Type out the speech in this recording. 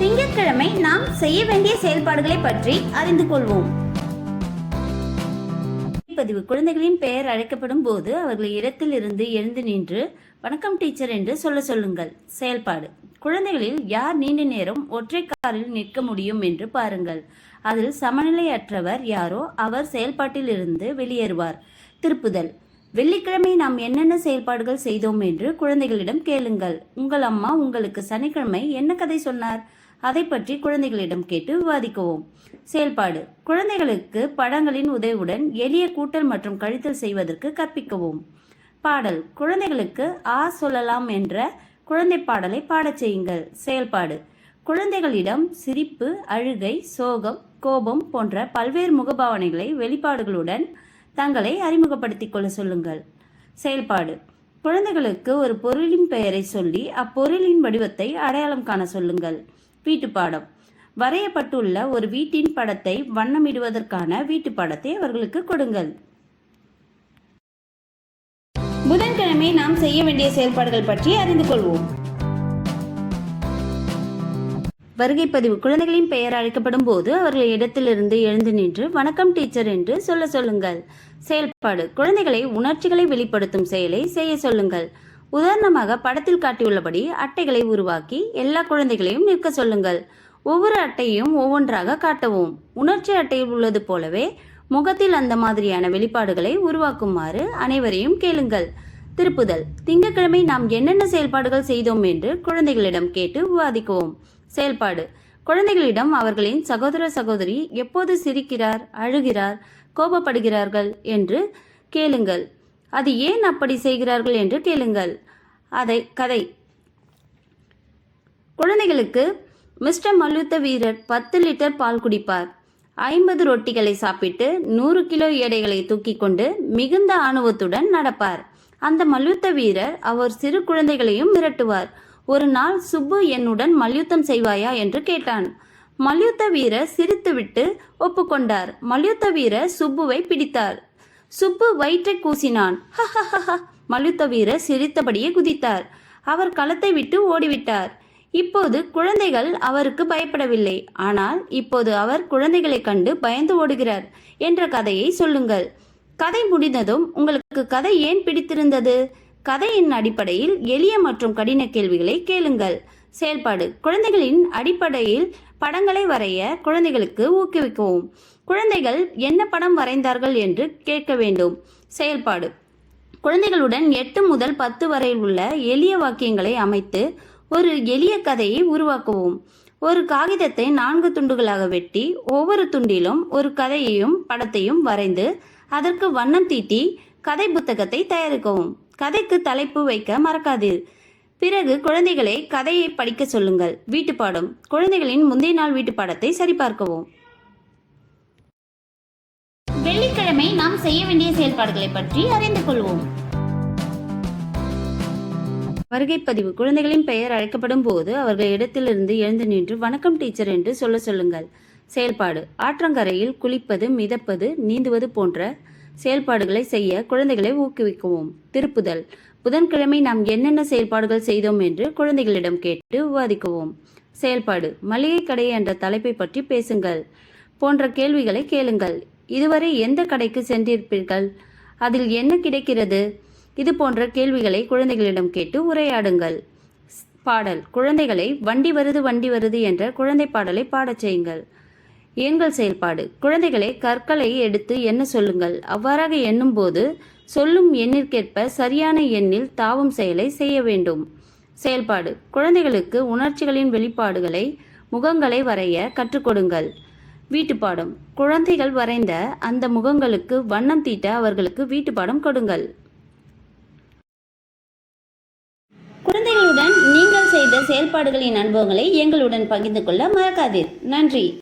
திங்கட்கிழமை நாம் செய்ய வேண்டிய செயல்பாடுகளை பற்றி அறிந்து கொள்வோம். பதிவு குழந்தைகளின் பெயர் அழைக்கப்படும் போது அவர்கள் இடத்தில் இருந்து எழுந்து நின்று வணக்கம் டீச்சர் என்று சொல்ல சொல்லுங்கள். செயல்பாடு. குழந்தைகளில் யார் நீண்ட நேரம் ஒற்றை காரில் நிற்க முடியும் என்று பாருங்கள். அதில் சமநிலையற்றவர் யாரோ அவர் செயல்பாட்டில் இருந்து வெளியேறுவார். திருப்புதல். வெள்ளிக்கிழமை நாம் என்னென்ன செயல்பாடுகள் செய்தோம் என்று குழந்தைகளிடம் கேளுங்கள். உங்கள் அம்மா உங்களுக்கு சனிக்கிழமை என்ன கதை சொன்னார்? அதை பற்றி குழந்தைகளிடம் கேட்டு விவாதிக்கவும். செயல்பாடு. குழந்தைகளுக்கு படங்களின் உதவியுடன் எளிய கூட்டல் மற்றும் கழித்தல் செய்வதற்கு கற்பிக்கவும். பாடல். குழந்தைகளுக்கு ஆ சொல்லலாம் என்ற குழந்தை பாடலை பாடச் செய்யுங்கள். செயல்பாடு. குழந்தைகளிடம் சிரிப்பு அழுகை சோகம் கோபம் போன்ற பல்வேறு முகபாவனைகளை வெளிப்பாடுகளுடன் தங்களை அறிமுகப்படுத்திக் கொள்ள சொல்லுங்கள். செயல்பாடு. குழந்தைகளுக்கு ஒரு பொருளின் பெயரை சொல்லி அப்பொருளின் வடிவத்தை அடையாளம் காண சொல்லுங்கள். வீட்டுப்பாடம். வரையப்பட்டுள்ள ஒரு வீட்டின் படத்தை வண்ணமிடுவதற்கான வீட்டுப்பாடத்தை அவர்களுக்கு கொடுங்கள். புதன்கிழமை நாம் செய்ய வேண்டிய செயல்பாடுகள் பற்றி அறிந்து கொள்வோம். வருகை பதிவு குழந்தைகளின் பெயர் அழைக்கப்படும் போது அவர்கள் இடத்திலிருந்து எழுந்து நின்று வணக்கம் டீச்சர் என்று சொல்ல சொல்லுங்கள். செயல்பாடு குழந்தைகளை உணர்ச்சிகளை வெளிப்படுத்தும் செயலை செய்ய சொல்லுங்கள். உதாரணமாக படத்தில் காட்டியுள்ளபடி அட்டைகளை உருவாக்கி எல்லா குழந்தைகளையும் நிற்க சொல்லுங்கள். ஒவ்வொரு அட்டையும் ஒவ்வொன்றாக காட்டவும். உணர்ச்சி அட்டையில் உள்ளது போலவே முகத்தில் அந்த மாதிரியான வெளிப்பாடுகளை உருவாக்குமாறு அனைவரையும் கேளுங்கள். திருப்புதல் திங்கட்கிழமை நாம் என்னென்ன செயல்பாடுகள் செய்தோம் என்று குழந்தைகளிடம் கேட்டு விவாதிக்கவும். செயல்பாடு. குழந்தைகளிடம் அவர்களின் சகோதர சகோதரி எப்போது சிரிக்கிறார் அழுகிறார் கோபப்படுகிறார்கள் என்று கேளுங்கள். அது ஏன் அப்படி செய்கிறார்கள் என்று கேளுங்கள். அதை கதை. குழந்தைகளுக்கு மிஸ்டர் மல்யுத்த வீரர் பத்து லிட்டர் பால் குடிப்பார். ஐம்பது ரொட்டிகளை சாப்பிட்டு நூறு கிலோ எடைகளை தூக்கி கொண்டு மிகுந்த ஆணவத்துடன் நடப்பார். அந்த மல்யுத்த வீரர் அவர் சிறு குழந்தைகளையும் மிரட்டுவார். ஒரு நாள் சுப்பு என்னுடன் மல்யுத்தம் செய்வாயா என்று கேட்டான். மல்யுத்த வீரர் சிரித்துவிட்டு ஒப்புக்கொண்டார். மல்யுத்த வீரர் சுப்புவை பிடித்தார். சுப்பு வயிற்றை கூசினான். மல்யுத்த வீரர் சிரித்தபடியே குதித்தார். அவர் களத்தை விட்டு ஓடிவிட்டார். இப்போது குழந்தைகள் அவருக்கு பயப்படவில்லை. ஆனால் இப்போது அவர் குழந்தைகளை கண்டு பயந்து ஓடுகிறார் என்ற கதையை சொல்லுங்கள். கதை முடிந்ததும் உங்களுக்கு கதை ஏன் பிடித்திருந்தது? கதையின் அடிப்படையில் எளிய மற்றும் கடின கேள்விகளை கேளுங்கள். செயல்பாடு. குழந்தைகளின் அடிப்படையில் படங்களை வரைய குழந்தைகளுக்கு ஊக்குவிக்கவும். குழந்தைகள் என்ன படம் வரைந்தார்கள் என்று கேட்க வேண்டும். செயல்பாடு. குழந்தைகளுடன் எட்டு முதல் பத்து வரை உள்ள எளிய வாக்கியங்களை அமைத்து ஒரு எளிய கதையை உருவாக்கவும். ஒரு காகிதத்தை நான்கு துண்டுகளாக வெட்டி ஒவ்வொரு துண்டிலும் ஒரு கதையையும் படத்தையும் வரைந்து அதற்கு வண்ணம் தீட்டி கதை புத்தகத்தை தயாரிக்கவும். கதைக்கு தலைப்பு வைக்க மறக்காதீர். பிறகு குழந்தைகளை கதையை படிக்க சொல்லுங்கள். வீட்டுப்பாடம் குழந்தைகளின் முந்தைய நாள் வீட்டுப்பாடத்தை சரிபார்க்கவும். வெள்ளிக்கிழமை நாம் செய்ய வேண்டிய செயல்பாடுகளை பற்றி அறிந்து கொள்வோம். வருகை பதிவு. குழந்தைகளின் பெயர் அழைக்கப்படும் போது அவர்கள் இடத்திலிருந்து எழுந்து நின்று வணக்கம் டீச்சர் என்று சொல்ல சொல்லுங்கள். செயல்பாடு. ஆற்றங்கரையில் குளிப்பது மிதப்பது நீந்துவது போன்ற செயல்பாடுகளை செய்ய குழந்தைகளை ஊக்குவிக்கவும். திருப்புதல். புதன்கிழமை நாம் என்னென்ன செயல்பாடுகள் செய்தோம் என்று குழந்தைகளிடம் கேட்டு விவாதிக்கவும். செயல்பாடு. மளிகை கடை என்ற தலைப்பை பற்றி பேசுங்கள். போன்ற கேள்விகளை கேளுங்கள். இதுவரை எந்த கடைக்கு சென்றிருப்பீர்கள்? அதில் என்ன கிடைக்கிறது? இது போன்ற கேள்விகளை குழந்தைகளிடம் கேட்டு உரையாடுங்கள். பாடல். குழந்தைகளை வண்டி வருது வண்டி வருது என்ற குழந்தை பாடலை பாடச் செய்யுங்கள். எண்கள் செயல்பாடு. குழந்தைகளை கற்களை எடுத்து எண்ண சொல்லுங்கள்? அவ்வாறாக எண்ணும்போது சொல்லும் எண்ணிற்கேற்ப சரியான எண்ணில் தாவும் செயலை செய்ய வேண்டும். செயல்பாடு. குழந்தைகளுக்கு உணர்ச்சிகளின் வெளிப்பாடுகளை முகங்களை வரைய கற்றுக்கொடுங்கள் வீட்டுப்பாடம். குழந்தைகள் வரைந்த அந்த முகங்களுக்கு வண்ணம் தீட்ட அவர்களுக்கு வீட்டுப்பாடம் கொடுங்கள். குழந்தைகளுடன் நீங்கள் செய்த செயல்பாடுகளின் அனுபவங்களை எங்களுடன் பகிர்ந்து கொள்ள மறக்காதீர். நன்றி.